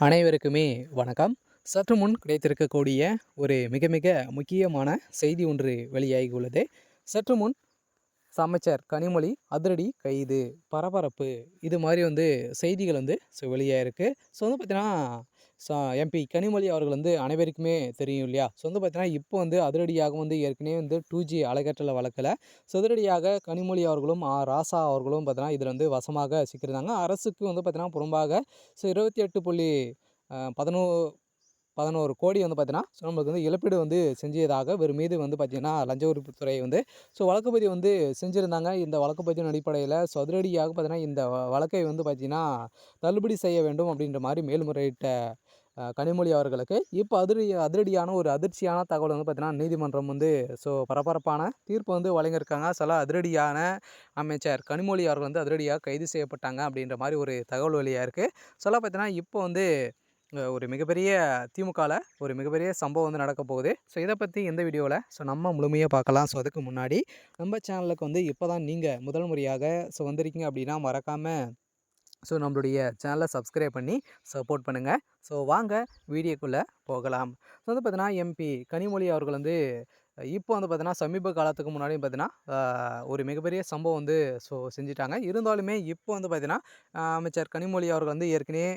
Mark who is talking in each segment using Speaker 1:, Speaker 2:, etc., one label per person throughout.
Speaker 1: அனைவருக்குமே வணக்கம். சற்று முன் கிடைத்திருக்கக்கூடிய ஒரு மிக மிக முக்கியமான செய்தி ஒன்று வெளியாகி உள்ளது சற்று முன் அமைச்சர் கனிமொழி அதிரடி கைது பரபரப்பு இது மாதிரி வந்து செய்திகள் வந்து ஸோ வெளியாகிருக்கு ஸோ வந்து பார்த்தீங்கன்னா எம்பி கனிமொழி அவர்கள் வந்து அனைவருக்குமே தெரியும் இல்லையா? ஸோ வந்து பார்த்தீங்கன்னா இப்போ வந்து அதிரடியாக வந்து ஏற்கனவே வந்து டூ ஜி அலைக்கற்றலை வழக்கில் ஸோ அதிரடியாக கனிமொழி அவர்களும் ஆ ராசா அவர்களும் பார்த்தீங்கன்னா இதில் வந்து வசமாக சிக்கியிருந்தாங்க. அரசுக்கு வந்து பார்த்தீங்கன்னா புறம்பாக ஸோ இருபத்தி எட்டு புள்ளி பதினோ பதினோரு கோடி வந்து பார்த்தீங்கன்னா ஸோ நம்மளுக்கு வந்து இழப்பீடு வந்து செஞ்சதாக இவர் மீது வந்து பார்த்திங்கன்னா லஞ்ச ஒழிப்புத்துறை வந்து ஸோ வழக்குப்பதிவு வந்து செஞ்சுருந்தாங்க. இந்த வழக்குப்பதிவின் அடிப்படையில் ஸோ அதிரடியாக பார்த்தீங்கன்னா இந்த வழக்கை வந்து பார்த்திங்கன்னா தள்ளுபடி செய்ய வேண்டும் அப்படின்ற மாதிரி மேல்முறையிட்ட கனிமொழி அவர்களுக்கு இப்போ அதிரடி அதிரடியான ஒரு அதிர்ச்சியான தகவல் வந்து பார்த்தீங்கன்னா நீதிமன்றம் வந்து ஸோ பரபரப்பான தீர்ப்பு வந்து வழங்கியிருக்காங்க. சில அதிரடியான அமைச்சர் கனிமொழி அவர்கள் வந்து அதிரடியாக கைது செய்யப்பட்டாங்க அப்படின்ற மாதிரி ஒரு தகவல் வழியாக இருக்குது சொல்ல பார்த்தீங்கன்னா இப்போ வந்து ஒரு மிகப்பெரிய திமுகவில் ஒரு மிகப்பெரிய சம்பவம் வந்து நடக்க போகுது. ஸோ இதை பற்றி எந்த வீடியோவில் ஸோ நம்ம முழுமையாக பார்க்கலாம். ஸோ அதுக்கு முன்னாடி நம்ம சேனலுக்கு வந்து இப்போ தான் நீங்கள் முதல் முறையாக ஸோ வந்திருக்கீங்க அப்படின்னா மறக்காமல் ஸோ நம்மளுடைய சேனலை சப்ஸ்கிரைப் பண்ணி சப்போர்ட் பண்ணுங்கள் ஸோ வாங்க வீடியோக்குள்ளே போகலாம். ஸோ வந்து பார்த்தீங்கன்னா எம்பி கனிமொழி அவர்கள் வந்து இப்போ வந்து பார்த்தீங்கன்னா சமீப காலத்துக்கு முன்னாடி பார்த்தீங்கன்னா ஒரு மிகப்பெரிய சம்பவம் வந்து ஸோ செஞ்சிட்டாங்க. இருந்தாலுமே இப்போ வந்து பார்த்தீங்கன்னா அமைச்சர் கனிமொழி அவர்கள் வந்து ஏற்கனவே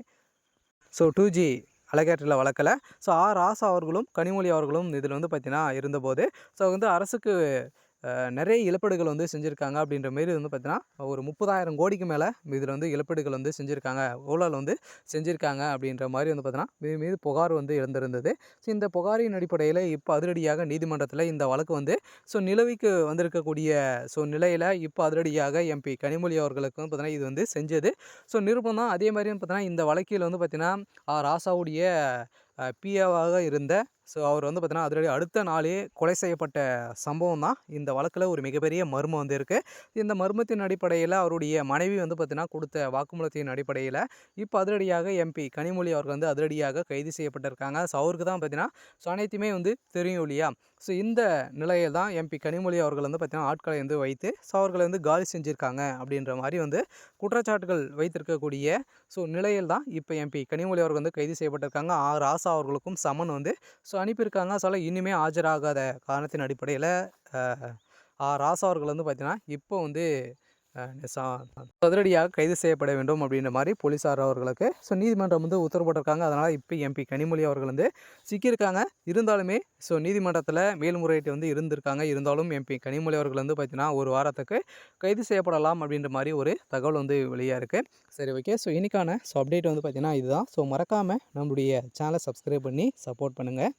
Speaker 1: ஸோ டூ ஜி அலகேட்டரில் வளர்க்கலை. ஸோ ஆர் ராசா அவர்களும் கனிமொழி அவர்களும் இதில் வந்து பார்த்திங்கன்னா இருந்தபோது. ஸோ வந்து அரசுக்கு நிறைய இழப்பீடுகள் வந்து செஞ்சுருக்காங்க அப்படின்ற மாரி வந்து பார்த்தீங்கன்னா ஒரு முப்பதாயிரம் கோடிக்கு மேலே இதில் வந்து இழப்பீடுகள் வந்து செஞ்சுருக்காங்க. ஊழல் வந்து செஞ்சுருக்காங்க அப்படின்ற மாதிரி வந்து பார்த்தீங்கன்னா மீது மீது புகார் வந்து எழுந்திருந்தது. ஸோ இந்த புகாரின் அடிப்படையில் இப்போ அதிரடியாக நீதிமன்றத்தில் இந்த வழக்கு வந்து ஸோ நிலவிக்கு வந்திருக்கக்கூடிய ஸோ நிலையில் இப்போ அதிரடியாக எம்பி கனிமொழி அவர்களுக்கு வந்து பார்த்தீங்கன்னா இது வந்து செஞ்சது. ஸோ நிருபம் தான் அதே மாதிரி வந்து பார்த்தீங்கன்னா இந்த வழக்கில் வந்து பார்த்திங்கன்னா ஆ, ராசாவுடைய பிஏவாக இருந்த ஸோ அவர் வந்து பார்த்தீங்கன்னா அதிரடி அடுத்த நாளே கொலை செய்யப்பட்ட சம்பவம் தான் இந்த வழக்கில் ஒரு மிகப்பெரிய மர்மம் வந்து இருக்குது இந்த மர்மத்தின் அடிப்படையில் அவருடைய மனைவி வந்து பார்த்திங்கன்னா கொடுத்த வாக்குமூலத்தின் அடிப்படையில் இப்போ அதிரடியாக எம்பி கனிமொழி அவர்கள் வந்து அதிரடியாக கைது செய்யப்பட்டிருக்காங்க. ஸோ அவருக்கு தான் பார்த்தீங்கன்னா ஸோ அனைத்துமே வந்து தெரியும் இல்லையா? ஸோ இந்த நிலையில் தான் எம்பி கனிமொழி அவர்கள் வந்து பார்த்திங்கன்னா ஆட்களை வந்து வைத்து ஸோ அவர்களை வந்து காலி செஞ்சுருக்காங்க அப்படின்ற மாதிரி வந்து குற்றச்சாட்டுகள் வைத்திருக்கக்கூடிய ஸோ நிலையில் தான் இப்போ எம்பி கனிமொழி அவர்கள் வந்து கைது செய்யப்பட்டிருக்காங்க. ஆ ராசா அவர்களுக்கும் சமன் வந்து ஸோ அனுப்பியிருக்காங்க. சொல்ல இனிமே ஆஜராகாத காரணத்தின் அடிப்படையில் ஆ ராசா அவர்கள் வந்து பார்த்தீங்கன்னா இப்போ வந்து அஹ், அதிரடியாக கைது செய்யப்பட வேண்டும் அப்படின்ற மாதிரி போலீஸார் அவர்களுக்கு ஸோ நீதிமன்றம் வந்து உத்தரவிட்டிருக்காங்க அதனால் இப்போ எம்பி கனிமொழி அவர்கள் வந்து சிக்கியிருக்காங்க. இருந்தாலுமே ஸோ நீதிமன்றத்தில் மேல்முறையீட்டு வந்து இருந்திருக்காங்க. இருந்தாலும் எம்பி கனிமொழி அவர்கள் வந்து பார்த்தீங்கன்னா ஒரு வாரத்துக்கு கைது செய்யப்படலாம் அப்படின்ற மாதிரி ஒரு தகவல் வந்து வெளியாக இருக்குது சரி ஓகே ஸோ இன்றைக்கான ஸோ அப்டேட் வந்து பார்த்தீங்கன்னா இதுதான். ஸோ மறக்காமல் நம்மளுடைய சேனலை சப்ஸ்கிரைப் பண்ணி சப்போர்ட் பண்ணுங்கள்